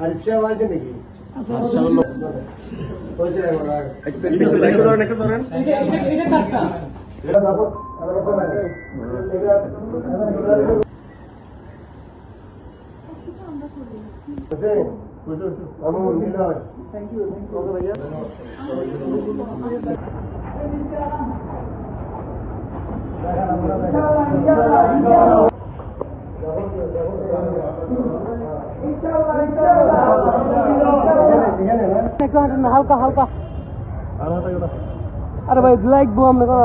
അൽഫ വാസിന്റെ കീഴിൽ Thank you. একটু হাঁটেন হালকা হালকা। আরে ভাই লাগবো আমরা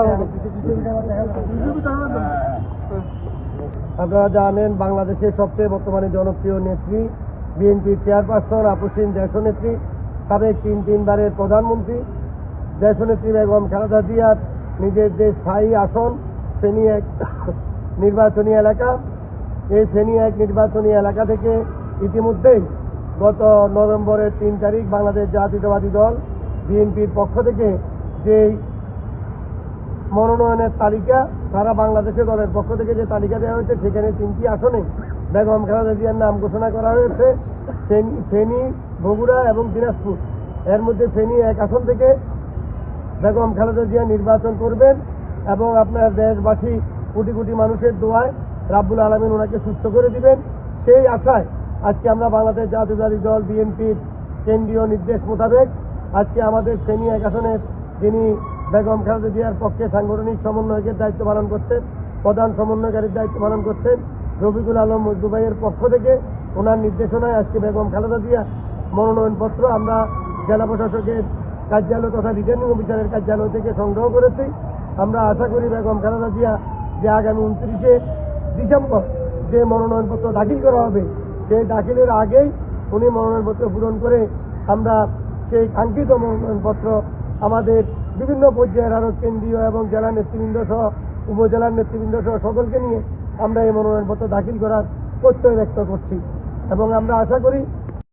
আপনারা জানেন, বাংলাদেশের সবচেয়ে বর্তমানে জনপ্রিয় নেত্রী, বিএনপি চেয়ারপারসন, আপুসিন দেশনেত্রী, সাবেক তিন, তিনবারের প্রধানমন্ত্রী। দেশনেত্রী বেগম খালেদা জিয়ার নিজের যে স্থায়ী আসন, ফেনী এক নির্বাচনী এলাকা। এই ফেনী এক নির্বাচনী এলাকা থেকে ইতিমধ্যেই গত নভেম্বরের তিন তারিখ বাংলাদেশ জাতীয়তাবাদী দল বিএনপির পক্ষ থেকে যেই মনোনয়নের তালিকা, সারা বাংলাদেশে দলের পক্ষ থেকে যে তালিকা দেওয়া হয়েছে, সেখানে তিনটি আসনে বেগম খালেদা জিয়ার নাম ঘোষণা করা হয়েছে। ফেনী, বগুড়া এবং দিনাজপুর। এর মধ্যে ফেনী এক আসন থেকে বেগম খালেদা জিয়া নির্বাচন করবেন এবং আপনার দেশবাসী কোটি কোটি মানুষের দোয়ায় রাব্বুল আলমিন ওনাকে সুস্থ করে দিবেন। সেই আশায় আজকে আমরা বাংলাদেশ জাতীয়তাবাদী দল, বিএনপির কেন্দ্রীয় নির্দেশ মোতাবেক আজকে আমাদের ফেনী এক আসনের যিনি বেগম খালেদা জিয়ার পক্ষে সাংগঠনিক সমন্বয়কের দায়িত্ব পালন করছেন, প্রধান সমন্বয়কারীর দায়িত্ব পালন করছেন, রফিকুল আলম মজদুবাইয়ের পক্ষ থেকে ওনার নির্দেশনায় আজকে বেগম খালেদা জিয়া মনোনয়নপত্র আমরা জেলা প্রশাসকের কার্যালয় তথা রিটার্নিং অফিসারের কার্যালয় থেকে সংগ্রহ করেছি। আমরা আশা করি বেগম খালেদা জিয়া যে আগামী উনত্রিশে ডিসেম্বর যে মনোনয়নপত্র দাখিল করা হবে সেই দাখিলের আগেই উনি মনোনয়নপত্র পূরণ করে আমরা সেই কাঙ্ক্ষিত মনোনয়নপত্র আমাদের বিভিন্ন পর্যায়ের আরও কেন্দ্রীয় এবং জেলা নেতৃবৃন্দ সহ, উপজেলার নেতৃবৃন্দ সহ সকলকে নিয়ে আমরা এই মনোনয়নপত্র দাখিল করার প্রত্যয় ব্যক্ত করছি। এবং আমরা আশা করি